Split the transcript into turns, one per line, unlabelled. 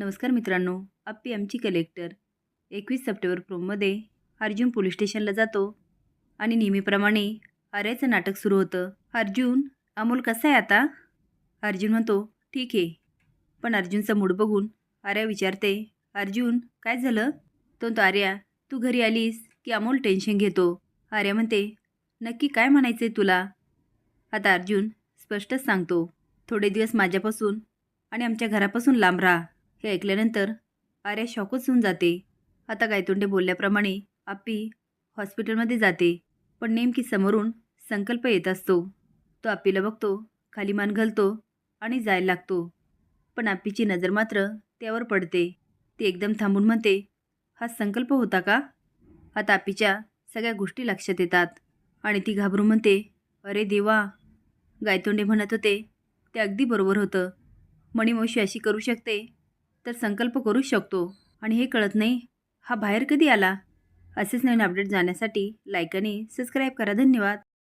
नमस्कार मित्रांनो आप्पी आमची कलेक्टर एकवीस सप्टेंबर प्रोममध्ये अर्जुन पोलीस स्टेशनला जातो आणि नेहमीप्रमाणे आर्याचं नाटक सुरू होतं. अर्जुन अमोल कसा आहे आता? अर्जुन म्हणतो ठीक आहे. पण अर्जुनचा मूड बघून आर्या विचारते अर्जुन काय झालं? तो म्हणतो आर्या तू घरी आलीस की अमोल टेन्शन घेतो. आर्या म्हणते नक्की काय म्हणायचं आहे तुला? आता अर्जुन स्पष्टच सांगतो थोडे दिवस माझ्यापासून आणि आमच्या घरापासून लांब राहा. हे ऐकल्यानंतर आर्या शॉकच होऊन जाते. आता गायतोंडे बोलल्याप्रमाणे आप्पी हॉस्पिटलमध्ये जाते पण नेमकी समोरून संकल्प येत असतो. तो आप्पीला बघतो खाली मान घालतो आणि जायला लागतो. पण आप्पीची नजर मात्र त्यावर पडते. ती एकदम थांबून म्हणते हा संकल्प होता का? आता आप्पीच्या सगळ्या गोष्टी लक्षात येतात आणि ती घाबरून म्हणते अरे देवा. गायतोंडे म्हणत होते ते अगदी बरोबर होतं. मणिमोशी अशी करू शकते तर संकल्प करूच शकतो. आणि हे कळत नाही हा बाहेर कधी आला? असेच नवीन अपडेट जाण्यासाठी लाईक आणि सबस्क्राईब करा. धन्यवाद.